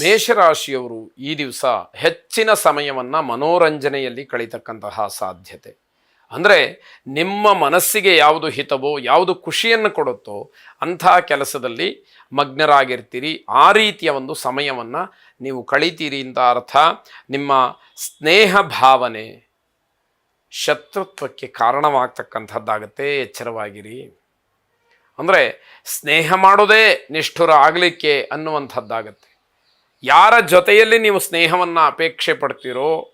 ಮೇಷರಾಶಿಯವರು ಈ ದಿವಸ ಹೆಚ್ಚಿನ ಸಮಯವನ್ನು ಮನೋರಂಜನೆಯಲ್ಲಿ ಕಳೀತಕ್ಕಂತಹ ಸಾಧ್ಯತೆ. ಅಂದರೆ ನಿಮ್ಮ ಮನಸ್ಸಿಗೆ ಯಾವುದು ಹಿತವೋ, ಯಾವುದು ಖುಷಿಯನ್ನು ಕೊಡುತ್ತೋ ಅಂಥ ಕೆಲಸದಲ್ಲಿ ಮಗ್ನರಾಗಿರ್ತೀರಿ. ಆ ರೀತಿಯ ಒಂದು ಸಮಯವನ್ನು ನೀವು ಕಳೀತೀರಿ ಅಂತ ಅರ್ಥ. ನಿಮ್ಮ ಸ್ನೇಹ ಭಾವನೆ ಶತ್ರುತ್ವಕ್ಕೆ ಕಾರಣವಾಗ್ತಕ್ಕಂಥದ್ದಾಗತ್ತೆ. ಎಚ್ಚರವಾಗಿರಿ. ಅಂದರೆ ಸ್ನೇಹ ಮಾಡೋದೇ ನಿಷ್ಠುರ ಆಗಲಿಕ್ಕೆ ಅನ್ನುವಂಥದ್ದಾಗತ್ತೆ. ಯಾರ ಜೊತೆಯಲ್ಲಿ ನೀವು ಸ್ನೇಹವನ್ನು ಅಪೇಕ್ಷೆ ಪಡ್ತೀರೋ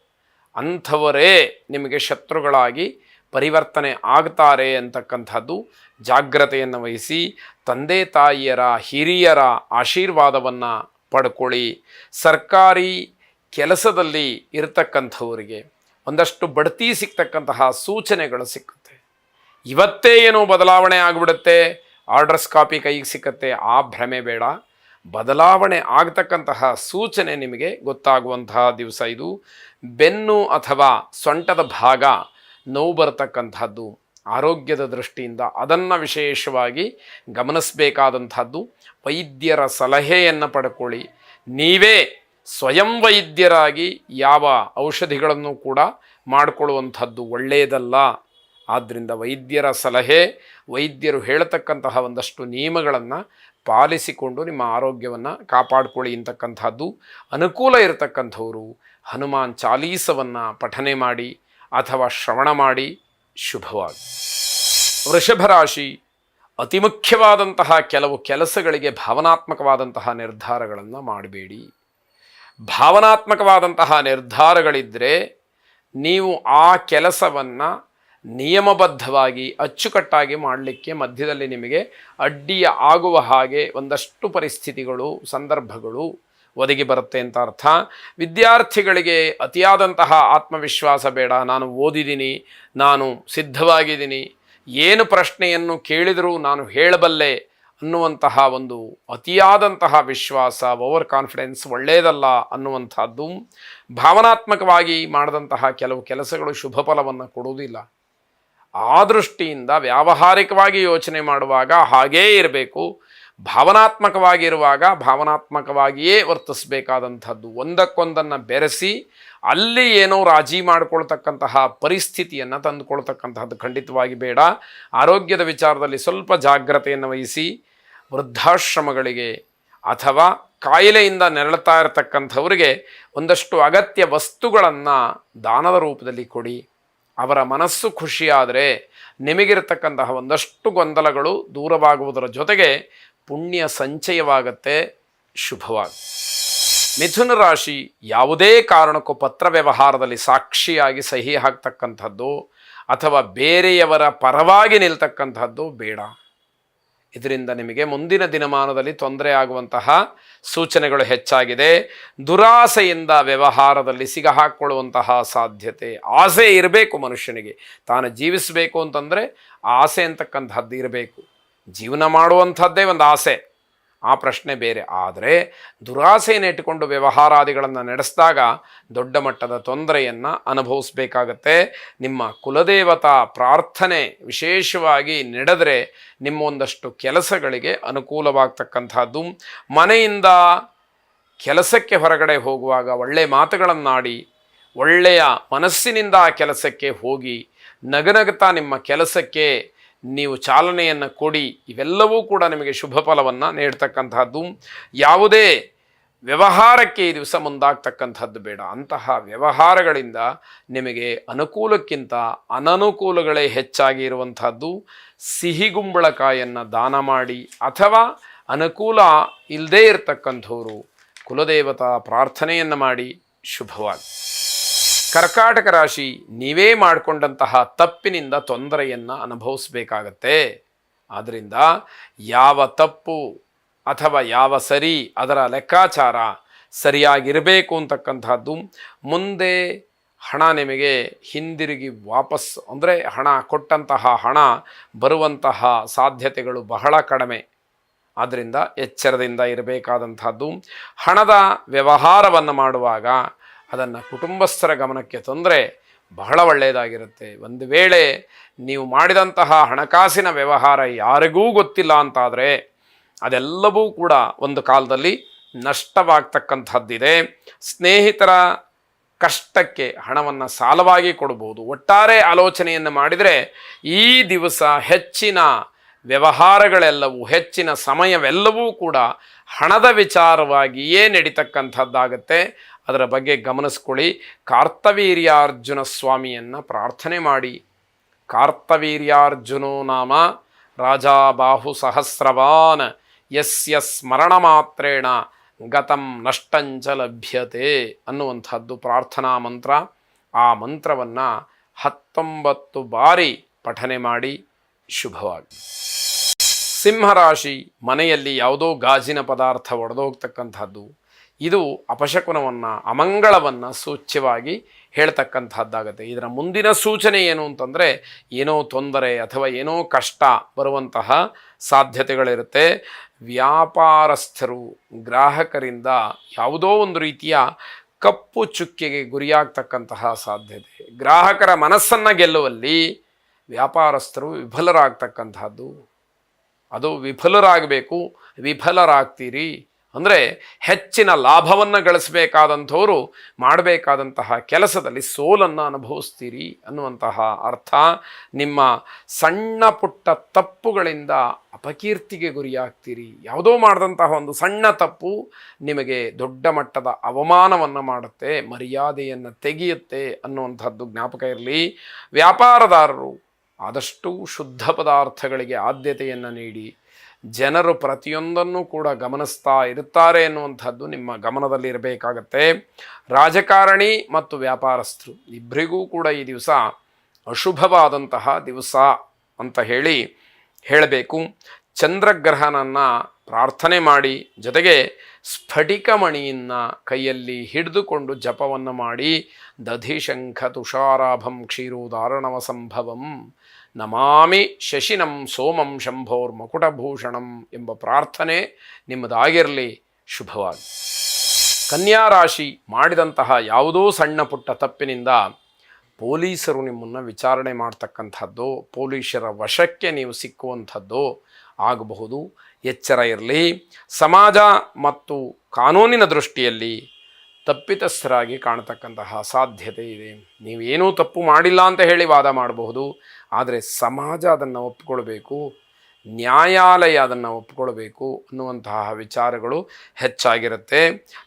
ಅಂಥವರೇ ನಿಮಗೆ ಶತ್ರುಗಳಾಗಿ ಪರಿವರ್ತನೆ ಆಗ್ತಾರೆ ಅಂತಕ್ಕಂಥದ್ದು ಜಾಗ್ರತೆಯನ್ನು ವಹಿಸಿ ತಂದೆ ತಾಯಿಯರ ಹಿರಿಯರ ಆಶೀರ್ವಾದವನ್ನು ಪಡ್ಕೊಳ್ಳಿ. ಸರ್ಕಾರಿ ಕೆಲಸದಲ್ಲಿ ಇರತಕ್ಕಂಥವರಿಗೆ ಒಂದಷ್ಟು ಬಡ್ತಿ ಸಿಗ್ತಕ್ಕಂತಹ ಸೂಚನೆಗಳು ಸಿಕ್ಕುತ್ತೆ. ಇವತ್ತೇ ಏನೋ ಬದಲಾವಣೆ ಆಗಿಬಿಡುತ್ತೆ. ಆರ್ಡರ್ಸ್ ಕಾಪಿ ಕೈಗೆ ಸಿಕ್ಕತ್ತೆ. ಆ ಭ್ರಮೆ ಬೇಡ. ಬದಲಾವಣೆ ಆಗತಕ್ಕಂತಹ ಸೂಚನೆ ನಿಮಗೆ ಗೊತ್ತಾಗುವಂತಹ ದಿವಸ ಇದು. ಬೆನ್ನು ಅಥವಾ ಸೊಂಟದ ಭಾಗ ನೋವು ಬರತಕ್ಕಂಥದ್ದು. ಆರೋಗ್ಯದ ದೃಷ್ಟಿಯಿಂದ ಅದನ್ನು ವಿಶೇಷವಾಗಿ ಗಮನಿಸಬೇಕಾದಂಥದ್ದು. ವೈದ್ಯರ ಸಲಹೆಯನ್ನು ಪಡ್ಕೊಳ್ಳಿ. ನೀವೇ ಸ್ವಯಂ ವೈದ್ಯರಾಗಿ ಯಾವ ಔಷಧಿಗಳನ್ನು ಕೂಡ ಮಾಡಿಕೊಳ್ಳುವಂಥದ್ದು ಒಳ್ಳೆಯದಲ್ಲ ಆದ್ದರಿಂದ ವೈದ್ಯರ ಸಲಹೆ, ವೈದ್ಯರು ಹೇಳತಕ್ಕಂತಹ ಒಂದಷ್ಟು ನಿಯಮಗಳನ್ನು ಪಾಲಿಸಿಕೊಂಡು ನಿಮ್ಮ ಆರೋಗ್ಯವನ್ನು ಕಾಪಾಡಿಕೊಳ್ಳಿ ಅಂತಕ್ಕಂಥದ್ದು. ಅನುಕೂಲ ಇರತಕ್ಕಂಥವರು. ಹನುಮಾನ್ ಚಾಲೀಸವನ್ನು ಪಠನೆ ಮಾಡಿ ಅಥವಾ ಶ್ರವಣ ಮಾಡಿ. ಶುಭವಾಗಿ. ವೃಷಭ ರಾಶಿ ಅತಿ ಮುಖ್ಯವಾದಂತಹ ಕೆಲವು ಕೆಲಸಗಳಿಗೆ ಭಾವನಾತ್ಮಕವಾದಂತಹ ನಿರ್ಧಾರಗಳನ್ನು ಮಾಡಬೇಡಿ. ಭಾವನಾತ್ಮಕವಾದಂತಹ ನಿರ್ಧಾರಗಳಿದ್ದರೆ ನೀವು ಆ ಕೆಲಸವನ್ನು ನಿಯಮಬದ್ಧವಾಗಿ ಅಚ್ಚುಕಟ್ಟಾಗಿ ಮಾಡಲಿಕ್ಕೆ ಮಧ್ಯದಲ್ಲಿ ನಿಮಗೆ ಅಡ್ಡಿಯ ಆಗುವ ಹಾಗೆ ಒಂದಷ್ಟು ಪರಿಸ್ಥಿತಿಗಳು, ಸಂದರ್ಭಗಳು ಒದಗಿ ಬರುತ್ತೆ ಅಂತ ಅರ್ಥ. ವಿದ್ಯಾರ್ಥಿಗಳಿಗೆ ಅತಿಯಾದಂತಹ ಆತ್ಮವಿಶ್ವಾಸ ಬೇಡ. ನಾನು ಓದಿದ್ದೀನಿ, ನಾನು ಸಿದ್ಧವಾಗಿದ್ದೀನಿ, ಏನು ಪ್ರಶ್ನೆಯನ್ನು ಕೇಳಿದರೂ ನಾನು ಹೇಳಬಲ್ಲೆ ಅನ್ನುವಂತಹ ಒಂದು ಅತಿಯಾದಂತಹ ವಿಶ್ವಾಸ ಓವರ್ ಕಾನ್ಫಿಡೆನ್ಸ್ ಒಳ್ಳೆಯದಲ್ಲ ಅನ್ನುವಂಥದ್ದು ಭಾವನಾತ್ಮಕವಾಗಿ ಮಾಡಿದಂತಹ ಕೆಲವು ಕೆಲಸಗಳು ಶುಭ ಫಲವನ್ನು ಕೊಡುವುದಿಲ್ಲ. ಆ ದೃಷ್ಟಿಯಿಂದ ವ್ಯಾವಹಾರಿಕವಾಗಿ ಯೋಚನೆ ಮಾಡುವಾಗ ಹಾಗೇ ಇರಬೇಕು. ಭಾವನಾತ್ಮಕವಾಗಿರುವಾಗ ಭಾವನಾತ್ಮಕವಾಗಿಯೇ ವರ್ತಿಸಬೇಕಾದಂಥದ್ದು. ಒಂದಕ್ಕೊಂದನ್ನು ಬೆರೆಸಿ, ಅಲ್ಲಿ ಏನೋ ರಾಜಿ ಮಾಡಿಕೊಳ್ತಕ್ಕಂತಹ ಪರಿಸ್ಥಿತಿಯನ್ನು ತಂದುಕೊಳ್ತಕ್ಕಂತಹದ್ದು ಖಂಡಿತವಾಗಿ ಬೇಡ. ಆರೋಗ್ಯದ ವಿಚಾರದಲ್ಲಿ ಸ್ವಲ್ಪ ಜಾಗ್ರತೆಯನ್ನು ವಹಿಸಿ, ವೃದ್ಧಾಶ್ರಮಗಳಿಗೆ ಅಥವಾ ಕಾಯಿಲೆಯಿಂದ ನೆರಳುತ್ತಾ ಇರತಕ್ಕಂಥವರಿಗೆ ಒಂದಷ್ಟು ಅಗತ್ಯ ವಸ್ತುಗಳನ್ನು ದಾನದ ರೂಪದಲ್ಲಿ ಕೊಡಿ. ಅವರ ಮನಸ್ಸು ಖುಷಿಯಾದರೆ ನಿಮಗಿರತಕ್ಕಂತಹ ಒಂದಷ್ಟು ಗೊಂದಲಗಳು ದೂರವಾಗುವುದರ ಜೊತೆಗೆ ಪುಣ್ಯ ಸಂಚಯವಾಗತ್ತೆ, ಶುಭವಾಗಿ. ಮಿಥುನ ರಾಶಿ ಯಾವುದೇ ಕಾರಣಕ್ಕೂ ಪತ್ರ ವ್ಯವಹಾರದಲ್ಲಿ ಸಾಕ್ಷಿಯಾಗಿ ಸಹಿ ಹಾಕ್ತಕ್ಕಂಥದ್ದು ಅಥವಾ ಬೇರೆಯವರ ಪರವಾಗಿ ನಿಲ್ತಕ್ಕಂಥದ್ದು ಬೇಡ. ಇದರಿಂದ ನಿಮಗೆ ಮುಂದಿನ ದಿನಮಾನದಲ್ಲಿ ತೊಂದರೆ ಆಗುವಂತಹ ಸೂಚನೆಗಳು ಹೆಚ್ಚಾಗಿದೆ. ದುರಾಸೆಯಿಂದ ವ್ಯವಹಾರದಲ್ಲಿ ಸಿಗ ಹಾಕ್ಕೊಳ್ಳುವಂತಹ ಸಾಧ್ಯತೆ, ಆಸೆ ಇರಬೇಕು ಮನುಷ್ಯನಿಗೆ. ತಾನು ಜೀವಿಸಬೇಕು ಅಂತಂದರೆ ಆಸೆ ಅಂತಕ್ಕಂಥದ್ದು ಇರಬೇಕು. ಜೀವನ ಮಾಡುವಂಥದ್ದೇ ಒಂದು ಆಸೆ. ಆ ಪ್ರಶ್ನೆ ಬೇರೆ. ಆದರೆ ದುರಾಸೆಯನ್ನು ಇಟ್ಟುಕೊಂಡು ವ್ಯವಹಾರಾದಿಗಳನ್ನು ನಡೆಸಿದಾಗ ದೊಡ್ಡ ಮಟ್ಟದ ತೊಂದರೆಯನ್ನು ಅನುಭವಿಸಬೇಕಾಗತ್ತೆ. ನಿಮ್ಮ ಕುಲದೇವತಾ ಪ್ರಾರ್ಥನೆ ವಿಶೇಷವಾಗಿ ನಡೆದರೆ ನಿಮ್ಮ ಒಂದಷ್ಟು ಕೆಲಸಗಳಿಗೆ ಅನುಕೂಲವಾಗ್ತಕ್ಕಂಥದ್ದು. ಮನೆಯಿಂದ ಕೆಲಸಕ್ಕೆ ಹೊರಗಡೆ ಹೋಗುವಾಗ ಒಳ್ಳೆಯ ಮಾತುಗಳನ್ನಾಡಿ, ಒಳ್ಳೆಯ ಮನಸ್ಸಿನಿಂದ ಆ ಕೆಲಸಕ್ಕೆ ಹೋಗಿ ನಗನಗುತ್ತಾ ನಿಮ್ಮ ಕೆಲಸಕ್ಕೆ ನೀವು ಚಾಲನೆಯನ್ನು ಕೊಡಿ. ಇವೆಲ್ಲವೂ ಕೂಡ ನಿಮಗೆ ಶುಭ ಫಲವನ್ನು ನೀಡ್ತಕ್ಕಂತಹದ್ದು ಯಾವುದೇ ವ್ಯವಹಾರಕ್ಕೆ ಈ ದಿವಸ ಮುಂದಾಗ್ತಕ್ಕಂಥದ್ದು ಬೇಡ. ಅಂತಹ ವ್ಯವಹಾರಗಳಿಂದ ನಿಮಗೆ ಅನುಕೂಲಕ್ಕಿಂತ ಅನನುಕೂಲಗಳೇ ಹೆಚ್ಚಾಗಿ ಇರುವಂಥದ್ದು. ಸಿಹಿಗುಂಬಳಕಾಯನ್ನು ದಾನ ಮಾಡಿ ಅಥವಾ ಅನುಕೂಲ ಇಲ್ಲದೇ ಇರತಕ್ಕಂಥವರು ಕುಲದೇವತಾ ಪ್ರಾರ್ಥನೆಯನ್ನು ಮಾಡಿ ಶುಭವಾಗಿ ಕರ್ಕಾಟಕ ರಾಶಿ ನೀವೇ ಮಾಡಿಕೊಂಡಂತಹ ತಪ್ಪಿನಿಂದ ತೊಂದರೆಯನ್ನು ಅನುಭವಿಸಬೇಕಾಗತ್ತೆ. ಆದ್ದರಿಂದ ಯಾವ ತಪ್ಪು ಅಥವಾ ಯಾವ ಸರಿ ಅದರ ಲೆಕ್ಕಾಚಾರ ಸರಿಯಾಗಿರಬೇಕು ಅಂತಕ್ಕಂಥದ್ದು ಮುಂದೆ ಹಣ ನಿಮಗೆ ಹಿಂದಿರುಗಿ ವಾಪಸ್ ಅಂದರೆ ಹಣ ಕೊಟ್ಟಂತಹ ಹಣ ಬರುವಂತಹ ಸಾಧ್ಯತೆಗಳು ಬಹಳ ಕಡಿಮೆ. ಆದ್ದರಿಂದ ಎಚ್ಚರದಿಂದ ಇರಬೇಕಾದಂಥದ್ದು ಹಣದ ವ್ಯವಹಾರವನ್ನು ಮಾಡುವಾಗ ಅದನ್ನು ಕುಟುಂಬಸ್ಥರ ಗಮನಕ್ಕೆ ತಂದರೆ ಬಹಳ ಒಳ್ಳೆಯದಾಗಿರುತ್ತೆ. ಒಂದು ವೇಳೆ ನೀವು ಮಾಡಿದಂತಹ ಹಣಕಾಸಿನ ವ್ಯವಹಾರ ಯಾರಿಗೂ ಗೊತ್ತಿಲ್ಲ ಅಂತಾದರೆ ಅದೆಲ್ಲವೂ ಕೂಡ ಒಂದು ಕಾಲದಲ್ಲಿ ನಷ್ಟವಾಗ್ತಕ್ಕಂಥದ್ದಿದೆ. ಸ್ನೇಹಿತರ ಕಷ್ಟಕ್ಕೆ ಹಣವನ್ನು ಸಾಲವಾಗಿ ಕೊಡಬಹುದು ಒಟ್ಟಾರೆ ಆಲೋಚನೆಯನ್ನು ಮಾಡಿದರೆ ಈ ದಿವಸ ಹೆಚ್ಚಿನ ವ್ಯವಹಾರಗಳೆಲ್ಲವೂ, ಹೆಚ್ಚಿನ ಸಮಯವೆಲ್ಲವೂ ಕೂಡ ಹಣದ ವಿಚಾರವಾಗಿಯೇ ನಡೀತಕ್ಕಂಥದ್ದಾಗತ್ತೆ. ಅದರ ಬಗ್ಗೆ ಗಮನಿಸ್ಕೊಳ್ಳಿ. ಕಾರ್ತವೀರ್ಯಾರ್ಜುನ ಸ್ವಾಮಿಯನ್ನು ಪ್ರಾರ್ಥನೆ ಮಾಡಿ. ಕಾರ್ತವೀರ್ಯಾರ್ಜುನೋ ನಾಮ ರಾಜಾ ಬಾಹು ಸಹಸ್ರವಾನ್ ಯಸ್ಯ ಸ್ಮರಣ ಮಾತ್ರೇಣ ಗತಂ ನಷ್ಟಂಚ ಲಭ್ಯತೆ ಅನ್ನುವಂಥದ್ದು ಪ್ರಾರ್ಥನಾ ಮಂತ್ರ. ಆ ಮಂತ್ರವನ್ನು ಹತ್ತೊಂಬತ್ತು ಬಾರಿ ಪಠನೆ ಮಾಡಿ. ಶುಭವಾಗಿ. ಸಿಂಹರಾಶಿ ಮನೆಯಲ್ಲಿ ಯಾವುದೋ ಗಾಜಿನ ಪದಾರ್ಥ ಒಡೆದೋಗ್ತಕ್ಕಂಥದ್ದು. ಇದು ಅಪಶಕುನವನ್ನು, ಅಮಂಗಳವನ್ನು ಸೂಚ್ಯವಾಗಿ ಹೇಳ್ತಕ್ಕಂಥದ್ದಾಗತ್ತೆ. ಇದರ ಮುಂದಿನ ಸೂಚನೆ ಏನು ಅಂತಂದರೆ, ಏನೋ ತೊಂದರೆ ಅಥವಾ ಏನೋ ಕಷ್ಟ ಬರುವಂತಹ ಸಾಧ್ಯತೆಗಳಿರುತ್ತೆ. ವ್ಯಾಪಾರಸ್ಥರು, ಗ್ರಾಹಕರಿಂದ ಯಾವುದೋ ಒಂದು ರೀತಿಯ ಕಪ್ಪು ಚುಕ್ಕೆಗೆ ಗುರಿಯಾಗ್ತಕ್ಕಂತಹ ಸಾಧ್ಯತೆ. ಗ್ರಾಹಕರ ಮನಸ್ಸನ್ನು ಗೆಲ್ಲುವಲ್ಲಿ ವ್ಯಾಪಾರಸ್ಥರು ವಿಫಲರಾಗ್ತಕ್ಕಂಥದ್ದು. ಅದು ವಿಫಲರಾಗಬೇಕು, ವಿಫಲರಾಗ್ತೀರಿ. ಅಂದರೆ ಹೆಚ್ಚಿನ ಲಾಭವನ್ನು ಗಳಿಸಬೇಕಾದಂಥವರು ಮಾಡಬೇಕಾದಂತಹ ಕೆಲಸದಲ್ಲಿ ಸೋಲನ್ನು ಅನುಭವಿಸ್ತೀರಿ ಅನ್ನುವಂತಹ ಅರ್ಥ. ನಿಮ್ಮ ಸಣ್ಣ ಪುಟ್ಟ ತಪ್ಪುಗಳಿಂದ ಅಪಕೀರ್ತಿಗೆ ಗುರಿಯಾಗ್ತೀರಿ. ಯಾವುದೋ ಮಾಡಿದಂತಹ ಒಂದು ಸಣ್ಣ ತಪ್ಪು ನಿಮಗೆ ದೊಡ್ಡ ಮಟ್ಟದ ಅವಮಾನವನ್ನು ಮಾಡುತ್ತೆ, ಮರ್ಯಾದೆಯನ್ನು ತೆಗೆಯುತ್ತೆ ಅನ್ನುವಂಥದ್ದು ಜ್ಞಾಪಕ ಇರಲಿ. ವ್ಯಾಪಾರದಾರರು ಆದಷ್ಟು ಶುದ್ಧ ಪದಾರ್ಥಗಳಿಗೆ ಆದ್ಯತೆಯನ್ನು ನೀಡಿ ಜನರು ಪ್ರತಿಯೊಂದನ್ನು ಕೂಡ ಗಮನಿಸ್ತಾ ಇರುತ್ತಾರೆ ಎನ್ನುವಂಥದ್ದು ನಿಮ್ಮ ಗಮನದಲ್ಲಿ ಇರಬೇಕಾಗತ್ತೆ. ರಾಜಕಾರಣಿ ಮತ್ತು ವ್ಯಾಪಾರಸ್ಥರು ಇಬ್ಬರಿಗೂ ಕೂಡ ಈ ದಿವಸ ಅಶುಭವಾದಂತಹ ದಿವಸ ಅಂತ ಹೇಳಿ ಹೇಳಬೇಕು. ಚಂದ್ರಗ್ರಹನನ್ನು ಪ್ರಾರ್ಥನೆ ಮಾಡಿ ಜೊತೆಗೆ ಸ್ಫಟಿಕ ಮಣಿಯನ್ನು ಕೈಯಲ್ಲಿ ಹಿಡಿದುಕೊಂಡು ಜಪವನ್ನು ಮಾಡಿ ದಧಿಶಂಖ ತುಷಾರಾಭಂ ಕ್ಷೀರೋದಾರಣವ ಸಂಭವಂ ನಮಾಮಿ ಶಶಿನಂ ಸೋಮಂ ಶಂಭೋರ್ ಮಕುಟಭೂಷಣಂ ಎಂಬ ಪ್ರಾರ್ಥನೆ ನಿಮ್ಮದಾಗಿರಲಿ ಶುಭವಾಗಿ ಕನ್ಯಾ ರಾಶಿ ಮಾಡಿದಂತಹ ಯಾವುದೋ ಸಣ್ಣ ಪುಟ್ಟ ತಪ್ಪಿನಿಂದ ಪೊಲೀಸರು ನಿಮ್ಮನ್ನು ವಿಚಾರಣೆ ಮಾಡ್ತಕ್ಕಂಥದ್ದು, ಪೊಲೀಸರ ವಶಕ್ಕೆ ನೀವು ಸಿಕ್ಕುವಂಥದ್ದು ಆಗಬಹುದು. ಎಚ್ಚರ ಇರಲಿ. ಸಮಾಜ ಮತ್ತು ಕಾನೂನಿನ ದೃಷ್ಟಿಯಲ್ಲಿ ತಪ್ಪಿತಸ್ಥರಾಗಿ ಕಾಣತಕ್ಕಂತಹ ಸಾಧ್ಯತೆ ಇದೆ. ನೀವೇನೂ ತಪ್ಪು ಮಾಡಿಲ್ಲ ಅಂತ ಹೇಳಿ ವಾದ ಮಾಡಬಹುದು. ಆದರೆ ಸಮಾಜ ಅದನ್ನು ಒಪ್ಪಿಕೊಳ್ಬೇಕು ನ್ಯಾಯಾಲಯ ಅದನ್ನು ಒಪ್ಪಿಕೊಳ್ಬೇಕು ಅನ್ನುವಂತಹ ವಿಚಾರಗಳು ಹೆಚ್ಚಾಗಿರುತ್ತೆ.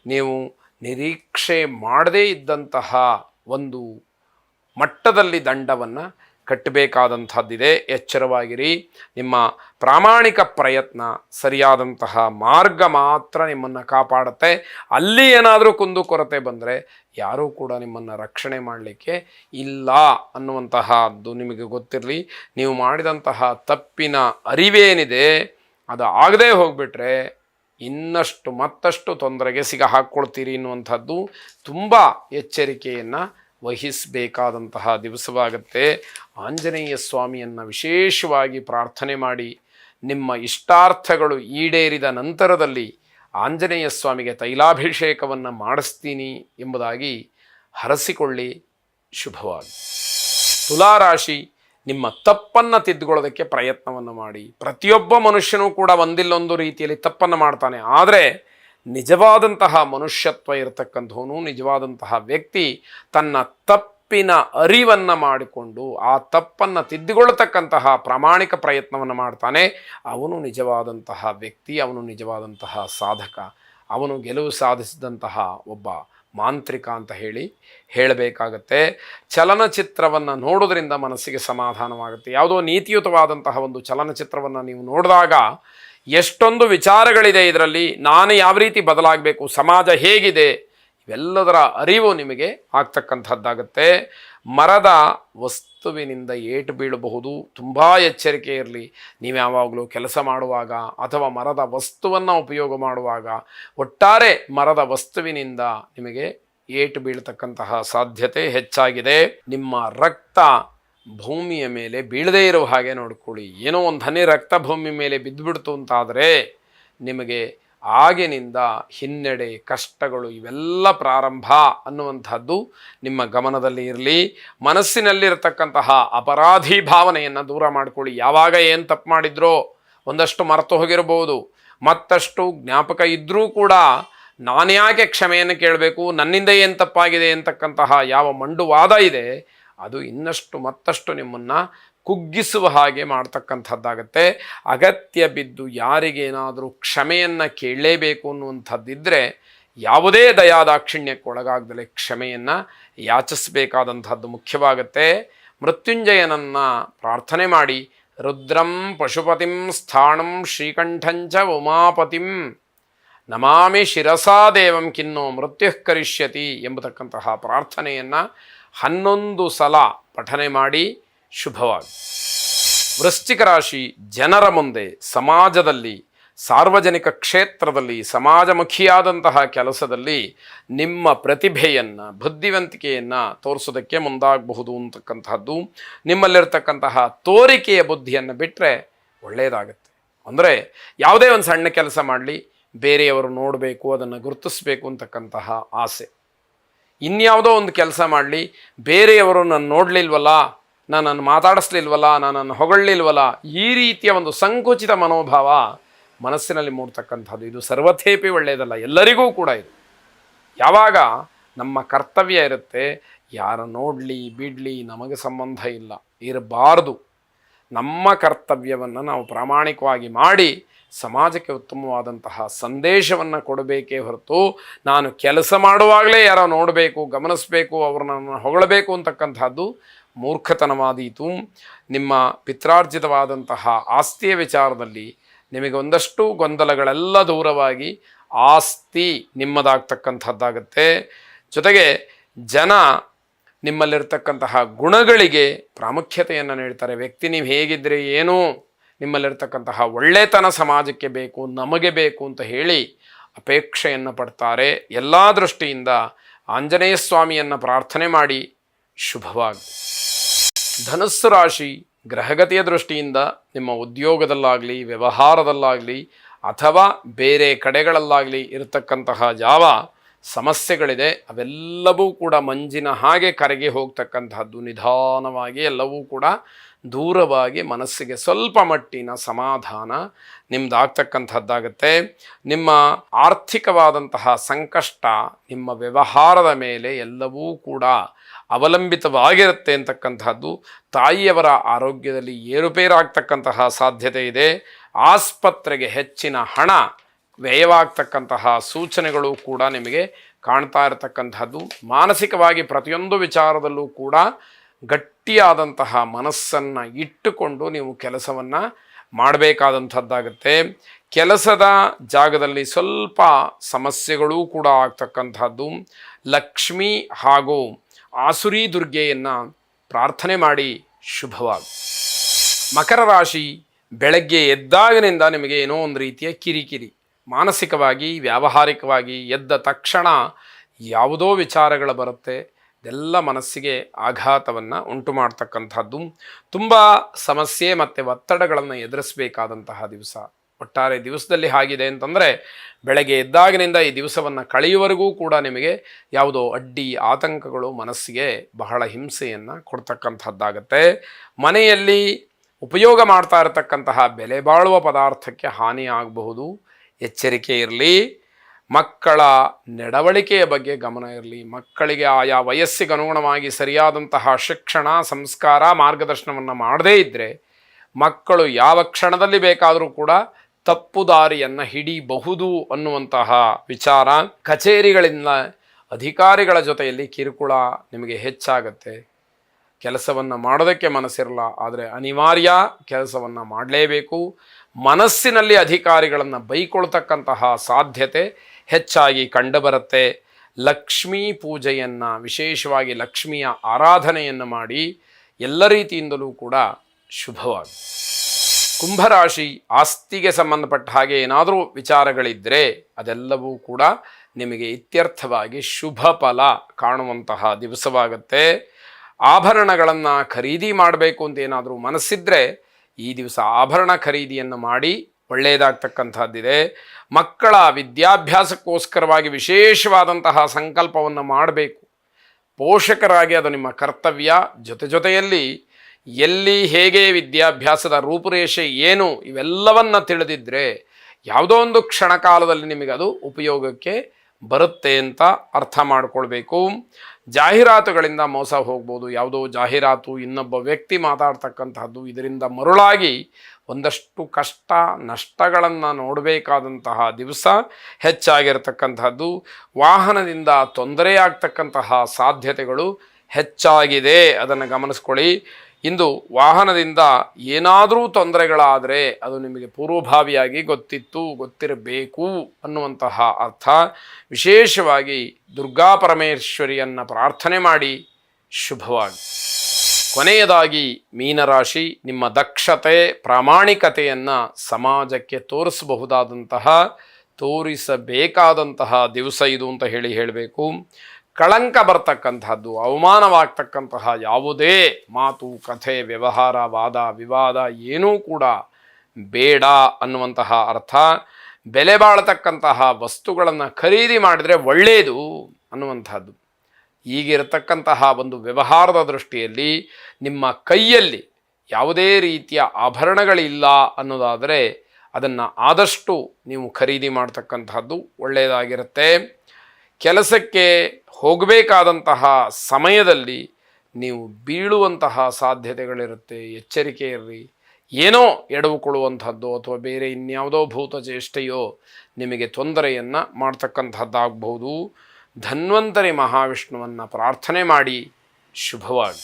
ನೀವು ನಿರೀಕ್ಷೆ ಮಾಡದೇ ಇದ್ದಂತಹ ಒಂದು ಮಟ್ಟದಲ್ಲಿ ದಂಡವನ್ನು ಕಟ್ಟಬೇಕಾದಂಥದ್ದಿದೆ. ಎಚ್ಚರವಾಗಿರಿ. ನಿಮ್ಮ ಪ್ರಾಮಾಣಿಕ ಪ್ರಯತ್ನ ಸರಿಯಾದಂತಹ ಮಾರ್ಗ ಮಾತ್ರ ನಿಮ್ಮನ್ನು ಕಾಪಾಡುತ್ತೆ. ಅಲ್ಲಿ ಏನಾದರೂ ಕುಂದುಕೊರತೆ ಬಂದರೆ ಯಾರೂ ಕೂಡ ನಿಮ್ಮನ್ನು ರಕ್ಷಣೆ ಮಾಡಲಿಕ್ಕೆ ಇಲ್ಲ ಅನ್ನುವಂತಹದ್ದು ನಿಮಗೆ ಗೊತ್ತಿರಲಿ. ನೀವು ಮಾಡಿದಂತಹ ತಪ್ಪಿನ ಅರಿವೇನಿದೆ, ಅದು ಆಗದೇ ಹೋಗ್ಬಿಟ್ರೆ ಇನ್ನಷ್ಟು ಮತ್ತಷ್ಟು ತೊಂದರೆಗೆ ಸಿಗ ಹಾಕ್ಕೊಳ್ತೀರಿ ಅನ್ನುವಂಥದ್ದು ತುಂಬ ಎಚ್ಚರಿಕೆಯನ್ನು ವಹಿಸಬೇಕಾದಂತಹ ದಿವಸವಾಗುತ್ತೆ. ಆಂಜನೇಯ ಸ್ವಾಮಿಯನ್ನು ವಿಶೇಷವಾಗಿ ಪ್ರಾರ್ಥನೆ ಮಾಡಿ, ನಿಮ್ಮ ಇಷ್ಟಾರ್ಥಗಳು ಈಡೇರಿದ ನಂತರದಲ್ಲಿ ಆಂಜನೇಯ ಸ್ವಾಮಿಗೆ ತೈಲಾಭಿಷೇಕವನ್ನು ಮಾಡಿಸ್ತೀನಿ ಎಂಬುದಾಗಿ ಹರಸಿಕೊಳ್ಳಿ. ಶುಭವಾಗಿ ತುಲಾರಾಶಿ, ನಿಮ್ಮ ತಪ್ಪನ್ನು ತಿದ್ದುಕೊಳ್ಳೋದಕ್ಕೆ ಪ್ರಯತ್ನವನ್ನು ಮಾಡಿ. ಪ್ರತಿಯೊಬ್ಬ ಮನುಷ್ಯನೂ ಕೂಡ ಒಂದಿಲ್ಲೊಂದು ರೀತಿಯಲ್ಲಿ ತಪ್ಪನ್ನು ಮಾಡ್ತಾನೆ. ಆದರೆ ನಿಜವಾದಂತಹ ಮನುಷ್ಯತ್ವ ಇರತಕ್ಕಂಥವನು, ನಿಜವಾದಂತಹ ವ್ಯಕ್ತಿ ತನ್ನ ತಪ್ಪಿನ ಅರಿವನ್ನು ಮಾಡಿಕೊಂಡು ಆ ತಪ್ಪನ್ನು ತಿದ್ದುಕೊಳ್ಳತಕ್ಕಂತಹ ಪ್ರಾಮಾಣಿಕ ಪ್ರಯತ್ನವನ್ನು ಮಾಡ್ತಾನೆ. ಅವನು ನಿಜವಾದಂತಹ ವ್ಯಕ್ತಿ, ಅವನು ನಿಜವಾದಂತಹ ಸಾಧಕ, ಅವನು ಗೆಲುವು ಸಾಧಿಸಿದಂತಹ ಒಬ್ಬ ಮಾಂತ್ರಿಕ ಅಂತ ಹೇಳಿ ಹೇಳಬೇಕಾಗತ್ತೆ. ಚಲನಚಿತ್ರವನ್ನು ನೋಡೋದ್ರಿಂದ ಮನಸ್ಸಿಗೆ ಸಮಾಧಾನವಾಗುತ್ತೆ. ಯಾವುದೋ ನೀತಿಯುತವಾದಂತಹ ಒಂದು ಚಲನಚಿತ್ರವನ್ನು ನೀವು ನೋಡಿದಾಗ ಎಷ್ಟೊಂದು ವಿಚಾರಗಳಿದೆ ಇದರಲ್ಲಿ. ನಾನು ಯಾವ ರೀತಿ ಬದಲಾಗಬೇಕು? ಸಮಾಜ ಹೇಗಿದೆ? ಇವೆಲ್ಲದರ ಅರಿವು ನಿಮಗೆ ಆಗ್ತಕ್ಕಂಥದ್ದಾಗತ್ತೆ. ಮರದ ವಸ್ತುವಿನಿಂದ ಏಟು ಬೀಳಬಹುದು. ತುಂಬ ಎಚ್ಚರಿಕೆ ಇರಲಿ. ನೀವು ಯಾವಾಗಲೂ ಕೆಲಸ ಮಾಡುವಾಗ ಅಥವಾ ಮರದ ವಸ್ತುವನ್ನು ಉಪಯೋಗ ಮಾಡುವಾಗ ಒಟ್ಟಾರೆ ಮರದ ವಸ್ತುವಿನಿಂದ ನಿಮಗೆ ಏಟು ಬೀಳ್ತಕ್ಕಂತಹ ಸಾಧ್ಯತೆ ಹೆಚ್ಚಾಗಿದೆ. ನಿಮ್ಮ ರಕ್ತ ಭೂಮಿಯ ಮೇಲೆ ಬೀಳದೇ ಇರೋ ಹಾಗೆ ನೋಡ್ಕೊಳ್ಳಿ. ಏನೋ ಒಂದು ಹನಿ ರಕ್ತ ಭೂಮಿ ಮೇಲೆ ಬಿದ್ದುಬಿಡ್ತು ಅಂತಾದರೆ ನಿಮಗೆ ಆಗಿನಿಂದ ಹಿನ್ನಡೆ ಕಷ್ಟಗಳು ಇವೆಲ್ಲ ಪ್ರಾರಂಭ ಅನ್ನುವಂಥದ್ದು ನಿಮ್ಮ ಗಮನದಲ್ಲಿ ಇರಲಿ. ಮನಸ್ಸಿನಲ್ಲಿರತಕ್ಕಂತಹ ಅಪರಾಧಿ ಭಾವನೆಯನ್ನು ದೂರ ಮಾಡಿಕೊಳ್ಳಿ. ಯಾವಾಗ ಏನು ತಪ್ಪು ಮಾಡಿದ್ರೋ ಒಂದಷ್ಟು ಮರೆತು ಹೋಗಿರ್ಬೋದು. ಮತ್ತಷ್ಟು ಜ್ಞಾಪಕ ಇದ್ದರೂ ಕೂಡ ನಾನ್ಯಾಕೆ ಕ್ಷಮೆಯನ್ನು ಕೇಳಬೇಕು? ನನ್ನಿಂದ ಏನು ತಪ್ಪಾಗಿದೆ ಅಂತಕ್ಕಂತಹ ಯಾವ ಮಂಡುವಾದ ಇದೆ ಅದು ಇನ್ನಷ್ಟು ಮತ್ತಷ್ಟು ನಿಮ್ಮನ್ನು ಕುಗ್ಗಿಸುವ ಹಾಗೆ ಮಾಡ್ತಕ್ಕಂಥದ್ದಾಗತ್ತೆ. ಅಗತ್ಯ ಬಿದ್ದು ಯಾರಿಗೇನಾದರೂ ಕ್ಷಮೆಯನ್ನು ಕೇಳಲೇಬೇಕು ಅನ್ನುವಂಥದ್ದಿದ್ದರೆ ಯಾವುದೇ ದಯಾದಾಕ್ಷಿಣ್ಯಕ್ಕೆ ಒಳಗಾಗದಲೆ ಕ್ಷಮೆಯನ್ನು ಯಾಚಿಸಬೇಕಾದಂಥದ್ದು ಮುಖ್ಯವಾಗತ್ತೆ. ಮೃತ್ಯುಂಜಯನನ್ನು ಪ್ರಾರ್ಥನೆ ಮಾಡಿ, ರುದ್ರಂ ಪಶುಪತಿಂ ಸ್ಥಾಣಂ ಶ್ರೀಕಂಠಂಚ ಉಮಾಪತಿಂ, ನಮಾಮಿ ಶಿರಸಾದೇವಂ ಕಿನ್ನೋ ಮೃತ್ಯುಃಕರಿಷ್ಯತಿ ಎಂಬತಕ್ಕಂತಹ ಪ್ರಾರ್ಥನೆಯನ್ನು ಹನ್ನೊಂದು ಸಲ ಪಠನೆ ಮಾಡಿ ಶುಭವಾಗಿ. ವೃಶ್ಚಿಕ ರಾಶಿ ಜನರ ಮುಂದೆ ಸಮಾಜದಲ್ಲಿ, ಸಾರ್ವಜನಿಕ ಕ್ಷೇತ್ರದಲ್ಲಿ, ಸಮಾಜಮುಖಿಯಾದಂತಹ ಕೆಲಸದಲ್ಲಿ ನಿಮ್ಮ ಪ್ರತಿಭೆಯನ್ನು, ಬುದ್ಧಿವಂತಿಕೆಯನ್ನು ತೋರಿಸೋದಕ್ಕೆ ಮುಂದಾಗಬಹುದು ಅಂತಕ್ಕಂತಹದ್ದು ನಿಮ್ಮಲ್ಲಿರ್ತಕ್ಕಂತಹ ತೋರಿಕೆಯ ಬುದ್ಧಿಯನ್ನು ಬಿಟ್ಟರೆ ಒಳ್ಳೆಯದಾಗತ್ತೆ ಅಂದರೆ ಯಾವುದೇ ಒಂದು ಸಣ್ಣ ಕೆಲಸ ಮಾಡಲಿ, ಬೇರೆಯವರು ನೋಡಬೇಕು, ಅದನ್ನು ಗುರುತಿಸಬೇಕು ಅಂತಕ್ಕಂತಹ ಆಸೆ. ಇನ್ಯಾವುದೋ ಒಂದು ಕೆಲಸ ಮಾಡಲಿ, ಬೇರೆಯವರು ನನ್ನ ನೋಡಲಿಲ್ವಲ್ಲ ನನ್ನನ್ನು ಮಾತಾಡಿಸ್ಲಿಲ್ವಲ್ಲ ನನ್ನನ್ನು ಹೊಗಳಲಿಲ್ವಲ್ಲ, ಈ ರೀತಿಯ ಒಂದು ಸಂಕುಚಿತ ಮನೋಭಾವ ಮನಸ್ಸಿನಲ್ಲಿ ಮೂಡ್ತಕ್ಕಂಥದ್ದು. ಇದು ಸರ್ವಥೇಪಿ ಒಳ್ಳೆಯದಲ್ಲ, ಎಲ್ಲರಿಗೂ ಕೂಡ ಇದು. ಯಾವಾಗ ನಮ್ಮ ಕರ್ತವ್ಯ ಇರುತ್ತೆ, ಯಾರ ನೋಡಲಿ, ಬಿಡಲಿ ನಮಗೆ ಸಂಬಂಧ ಇಲ್ಲ, ಇರಬಾರ್ದು. ನಮ್ಮ ಕರ್ತವ್ಯವನ್ನು ನಾವು ಪ್ರಾಮಾಣಿಕವಾಗಿ ಮಾಡಿ ಸಮಾಜಕ್ಕೆ ಉತ್ತಮವಾದಂತಹ ಸಂದೇಶವನ್ನು ಕೊಡಬೇಕೇ ಹೊರತು ನಾನು ಕೆಲಸ ಮಾಡುವಾಗಲೇ ಯಾರೋ ನೋಡಬೇಕು, ಗಮನಿಸಬೇಕು, ಅವ್ರನ್ನ ಹೊಗಳಬೇಕು ಅಂತಕ್ಕಂಥದ್ದು ಮೂರ್ಖತನವಾದೀತು. ನಿಮ್ಮ ಪಿತ್ರಾರ್ಜಿತವಾದಂತಹ ಆಸ್ತಿಯ ವಿಚಾರದಲ್ಲಿ ನಿಮಗೆ ಒಂದಷ್ಟು ಗೊಂದಲಗಳೆಲ್ಲ ದೂರವಾಗಿ ಆಸ್ತಿ ನಿಮ್ಮದಾಗ್ತಕ್ಕಂಥದ್ದಾಗತ್ತೆ. ಜೊತೆಗೆ ಜನ ನಿಮ್ಮಲ್ಲಿರ್ತಕ್ಕಂತಹ ಗುಣಗಳಿಗೆ ಪ್ರಾಮುಖ್ಯತೆಯನ್ನು ನೀಡ್ತಾರೆ. ವ್ಯಕ್ತಿ ನೀವು ಹೇಗಿದ್ದರೆ ಏನು, ನಿಮ್ಮಲ್ಲಿರ್ತಕ್ಕಂತಹ ಒಳ್ಳೆತನ ಸಮಾಜಕ್ಕೆ ಬೇಕು, ನಮಗೆ ಬೇಕು ಅಂತ ಹೇಳಿ ಅಪೇಕ್ಷೆಯನ್ನು ಪಡ್ತಾರೆ. ಎಲ್ಲ ದೃಷ್ಟಿಯಿಂದ ಆಂಜನೇಯ ಸ್ವಾಮಿಯನ್ನು ಪ್ರಾರ್ಥನೆ ಮಾಡಿ ಶುಭವಾಗಿ. ಧನುಸ್ಸು ರಾಶಿ ಗ್ರಹಗತಿಯ ದೃಷ್ಟಿಯಿಂದ ನಿಮ್ಮ ಉದ್ಯೋಗದಲ್ಲಾಗಲಿ, ವ್ಯವಹಾರದಲ್ಲಾಗಲಿ ಅಥವಾ ಬೇರೆ ಕಡೆಗಳಲ್ಲಾಗಲಿ ಇರತಕ್ಕಂತಹ ಯಾವ ಸಮಸ್ಯೆಗಳಿದೆ, ಅವೆಲ್ಲವೂ ಕೂಡ ಮಂಜಿನ ಹಾಗೆ ಕರಗಿ ಹೋಗ್ತಕ್ಕಂತಹದ್ದು ನಿಧಾನವಾಗಿ, ಎಲ್ಲವೂ ಕೂಡ ದೂರವಾಗಿ ಮನಸ್ಸಿಗೆ ಸ್ವಲ್ಪ ಮಟ್ಟಿನ ಸಮಾಧಾನ ನಿಮ್ದಾಗ್ತಕ್ಕಂಥದ್ದಾಗತ್ತೆ ನಿಮ್ಮ ಆರ್ಥಿಕವಾದಂತಹ ಸಂಕಷ್ಟ, ನಿಮ್ಮ ವ್ಯವಹಾರದ ಮೇಲೆ ಎಲ್ಲವೂ ಕೂಡ ಅವಲಂಬಿತವಾಗಿರುತ್ತೆ ಅಂತಕ್ಕಂಥದ್ದು ತಾಯಿಯವರ ಆರೋಗ್ಯದಲ್ಲಿ ಏರುಪೇರಾಗ್ತಕ್ಕಂತಹ ಸಾಧ್ಯತೆ ಇದೆ. ಆಸ್ಪತ್ರೆಗೆ ಹೆಚ್ಚಿನ ಹಣ ವ್ಯಯವಾಗ್ತಕ್ಕಂತಹ ಸೂಚನೆಗಳು ಕೂಡ ನಿಮಗೆ ಕಾಣ್ತಾ ಇರತಕ್ಕಂಥದ್ದು. ಮಾನಸಿಕವಾಗಿ ಪ್ರತಿಯೊಂದು ವಿಚಾರದಲ್ಲೂ ಕೂಡ ಗಟ್ಟಿಯಾದಂತಹ ಮನಸ್ಸನ್ನು ಇಟ್ಟುಕೊಂಡು ನೀವು ಕೆಲಸವನ್ನು ಮಾಡಬೇಕಾದಂಥದ್ದಾಗುತ್ತೆ. ಕೆಲಸದ ಜಾಗದಲ್ಲಿ ಸ್ವಲ್ಪ ಸಮಸ್ಯೆಗಳೂ ಕೂಡ ಆಗ್ತಕ್ಕಂಥದ್ದು. ಲಕ್ಷ್ಮಿ ಹಾಗೂ ಆಸುರಿ ದುರ್ಗೆಯನ್ನು ಪ್ರಾರ್ಥನೆ ಮಾಡಿ ಶುಭವಾಗಿ. ಮಕರ ರಾಶಿ ಬೆಳಗ್ಗೆ ಎದ್ದಾಗಿನಿಂದ ನಿಮಗೆ ಏನೋ ಒಂದು ರೀತಿಯ ಕಿರಿಕಿರಿ. ಮಾನಸಿಕವಾಗಿ, ವ್ಯಾವಹಾರಿಕವಾಗಿ ಎದ್ದ ತಕ್ಷಣ ಯಾವುದೋ ವಿಚಾರಗಳು ಬರುತ್ತೆ, ಇದೆಲ್ಲ ಮನಸ್ಸಿಗೆ ಆಘಾತವನ್ನು ಉಂಟು ಮಾಡ್ತಕ್ಕಂಥದ್ದು ತುಂಬ ಸಮಸ್ಯೆ ಮತ್ತು ಒತ್ತಡಗಳನ್ನು ಎದುರಿಸಬೇಕಾದಂತಹ ದಿವಸ. ಒಟ್ಟಾರೆ ದಿವಸದಲ್ಲಿ ಹಾಗಿದೆ ಅಂತಂದರೆ, ಬೆಳಗ್ಗೆ ಎದ್ದಾಗಿನಿಂದ ಈ ದಿವಸವನ್ನು ಕಳೆಯುವವರೆಗೂ ಕೂಡ ನಿಮಗೆ ಯಾವುದೋ ಅಡ್ಡಿ, ಆತಂಕಗಳು ಮನಸ್ಸಿಗೆ ಬಹಳ ಹಿಂಸೆಯನ್ನು ಕೊಡ್ತಕ್ಕಂಥದ್ದಾಗತ್ತೆ. ಮನೆಯಲ್ಲಿ ಉಪಯೋಗ ಮಾಡ್ತಾ ಇರತಕ್ಕಂತಹ ಬೆಲೆ ಬಾಳುವ ಪದಾರ್ಥಕ್ಕೆ ಹಾನಿ ಆಗಬಹುದು ಎಚ್ಚರಿಕೆ ಇರಲಿ, ಮಕ್ಕಳ ನಡವಳಿಕೆಯ ಬಗ್ಗೆ ಗಮನ ಇರಲಿ, ಮಕ್ಕಳಿಗೆ ಆಯಾ ವಯಸ್ಸಿಗೆ ಅನುಗುಣವಾಗಿ ಸರಿಯಾದಂತಹ ಶಿಕ್ಷಣ, ಸಂಸ್ಕಾರ, ಮಾರ್ಗದರ್ಶನವನ್ನು ಮಾಡದೇ ಇದ್ದರೆ ಮಕ್ಕಳು ಯಾವ ಕ್ಷಣದಲ್ಲಿ ಬೇಕಾದರೂ ಕೂಡ ತಪ್ಪು ದಾರಿಯನ್ನು ಹಿಡಿಬಹುದು ಅನ್ನುವಂತಹ ವಿಚಾರ ಕಚೇರಿಗಳಿಂದ ಅಧಿಕಾರಿಗಳ ಜೊತೆಯಲ್ಲಿ ಕಿರುಕುಳ ನಿಮಗೆ ಹೆಚ್ಚಾಗತ್ತೆ. ಕೆಲಸವನ್ನು ಮಾಡೋದಕ್ಕೆ ಮನಸ್ಸಿರಲ್ಲ, ಆದರೆ ಅನಿವಾರ್ಯ ಕೆಲಸವನ್ನು ಮಾಡಲೇಬೇಕು. ಮನಸ್ಸಿನಲ್ಲಿ ಅಧಿಕಾರಿಗಳನ್ನು ಬೈಕೊಳ್ತಕ್ಕಂತಹ ಸಾಧ್ಯತೆ ಹೆಚ್ಚಾಗಿ ಕಂಡುಬರುತ್ತೆ. ಲಕ್ಷ್ಮೀ ಪೂಜೆಯನ್ನು, ವಿಶೇಷವಾಗಿ ಲಕ್ಷ್ಮಿಯ ಆರಾಧನೆಯನ್ನು ಮಾಡಿ ಎಲ್ಲ ರೀತಿಯಿಂದಲೂ ಕೂಡ ಶುಭವಾಗಿ. ಕುಂಭರಾಶಿ ಆಸ್ತಿಗೆ ಸಂಬಂಧಪಟ್ಟ ಹಾಗೆ ಏನಾದರೂ ವಿಚಾರಗಳಿದ್ದರೆ ಅದೆಲ್ಲವೂ ಕೂಡ ನಿಮಗೆ ಇತ್ಯರ್ಥವಾಗಿ ಶುಭ ಫಲ ಕಾಣುವಂತಹ ದಿವಸವಾಗುತ್ತೆ. ಆಭರಣಗಳನ್ನು ಖರೀದಿ ಮಾಡಬೇಕು ಅಂತ ಏನಾದರೂ ಮನಸ್ಸಿದ್ರೆ ಈ ದಿವಸ ಆಭರಣ ಖರೀದಿಯನ್ನು ಮಾಡಿ ಒಳ್ಳೆಯದಾಗ್ತಕ್ಕಂಥದ್ದಿದೆ. ಮಕ್ಕಳ ವಿದ್ಯಾಭ್ಯಾಸಕ್ಕೋಸ್ಕರವಾಗಿ ವಿಶೇಷವಾದಂತಹ ಸಂಕಲ್ಪವನ್ನು ಮಾಡಬೇಕು. ಪೋಷಕರಾಗಿ ಅದು ನಿಮ್ಮ ಕರ್ತವ್ಯ. ಜೊತೆ ಜೊತೆಯಲ್ಲಿ ಎಲ್ಲಿ ಹೇಗೆ ವಿದ್ಯಾಭ್ಯಾಸದ ರೂಪುರೇಷೆ ಏನು ಇವೆಲ್ಲವನ್ನು ತಿಳಿದಿದ್ದರೆ ಯಾವುದೋ ಒಂದು ಕ್ಷಣಕಾಲದಲ್ಲಿ ನಿಮಗೆ ಅದು ಉಪಯೋಗಕ್ಕೆ ಬರುತ್ತೆ ಅಂತ ಅರ್ಥ ಮಾಡ್ಕೊಳ್ಬೇಕು. ಜಾಹೀರಾತುಗಳಿಂದ ಮೋಸ ಹೋಗ್ಬೋದು. ಯಾವುದೋ ಜಾಹೀರಾತು ಇನ್ನೊಬ್ಬ ವ್ಯಕ್ತಿ ಮಾತಾಡ್ತಕ್ಕಂತಹದ್ದು. ಇದರಿಂದ ಮರುಳಾಗಿ ಒಂದಷ್ಟು ಕಷ್ಟ, ನಷ್ಟಗಳನ್ನು ನೋಡಬೇಕಾದಂತಹ ದಿವಸ ಹೆಚ್ಚಾಗಿರತಕ್ಕಂತಹದ್ದು. ವಾಹನದಿಂದ ತೊಂದರೆಯಾಗ್ತಕ್ಕಂತಹ ಸಾಧ್ಯತೆಗಳು ಹೆಚ್ಚಾಗಿದೆ. ಅದನ್ನು ಗಮನಿಸ್ಕೊಳ್ಳಿ. ಇಂದು ವಾಹನದಿಂದ ಏನಾದರೂ ತೊಂದರೆಗಳಾದರೆ ಅದು ನಿಮಗೆ ಪೂರ್ವಭಾವಿಯಾಗಿ ಗೊತ್ತಿತ್ತು, ಗೊತ್ತಿರಬೇಕು ಅನ್ನುವಂತಹ ಅರ್ಥ. ವಿಶೇಷವಾಗಿ ದುರ್ಗಾ ಪರಮೇಶ್ವರಿಯನ್ನು ಪ್ರಾರ್ಥನೆ ಮಾಡಿ ಶುಭವಾಗಿ. ಕೊನೆಯದಾಗಿ ಮೀನರಾಶಿ, ನಿಮ್ಮ ದಕ್ಷತೆ, ಪ್ರಾಮಾಣಿಕತೆಯನ್ನು ಸಮಾಜಕ್ಕೆ ತೋರಿಸಬಹುದಾದಂತಹ, ತೋರಿಸಬೇಕಾದಂತಹ ದಿವಸ ಇದು ಅಂತ ಹೇಳಿ ಹೇಳಬೇಕು. ಕಳಂಕ ಬರ್ತಕ್ಕಂಥದ್ದು, ಅವಮಾನವಾಗ್ತಕ್ಕಂತಹ ಯಾವುದೇ ಮಾತು, ಕಥೆ, ವ್ಯವಹಾರ, ವಾದ, ವಿವಾದ ಏನೂ ಕೂಡ ಬೇಡ ಅನ್ನುವಂತಹ ಅರ್ಥ. ಬೆಲೆ ಬಾಳತಕ್ಕಂತಹ ವಸ್ತುಗಳನ್ನು ಖರೀದಿ ಮಾಡಿದರೆ ಒಳ್ಳೆಯದು ಅನ್ನುವಂಥದ್ದು. ಈಗಿರತಕ್ಕಂತಹ ಒಂದು ವ್ಯವಹಾರದ ದೃಷ್ಟಿಯಲ್ಲಿ ನಿಮ್ಮ ಕೈಯಲ್ಲಿ ಯಾವುದೇ ರೀತಿಯ ಆಭರಣಗಳಿಲ್ಲ ಅನ್ನೋದಾದರೆ ಅದನ್ನು ಆದಷ್ಟು ನೀವು ಖರೀದಿ ಮಾಡ್ತಕ್ಕಂತಹದ್ದು ಒಳ್ಳೆಯದಾಗಿರುತ್ತೆ ಕೆಲಸಕ್ಕೆ ಹೋಗಬೇಕಾದಂತಹ ಸಮಯದಲ್ಲಿ ನೀವು ಬೀಳುವಂತಹ ಸಾಧ್ಯತೆಗಳಿರುತ್ತೆ. ಎಚ್ಚರಿಕೆ ಇರ್ರಿ ಏನೋ ಎಡವುಕೊಳ್ಳುವಂಥದ್ದು ಅಥವಾ ಬೇರೆ ಇನ್ಯಾವುದೋ ಭೂತ ಚೇಷ್ಟೆಯೋ ನಿಮಗೆ ತೊಂದರೆಯನ್ನು ಮಾಡ್ತಕ್ಕಂಥದ್ದಾಗಬಹುದು. ಧನ್ವಂತರಿ ಮಹಾವಿಷ್ಣುವನ್ನು ಪ್ರಾರ್ಥನೆ ಮಾಡಿ. ಶುಭವಾಗಿ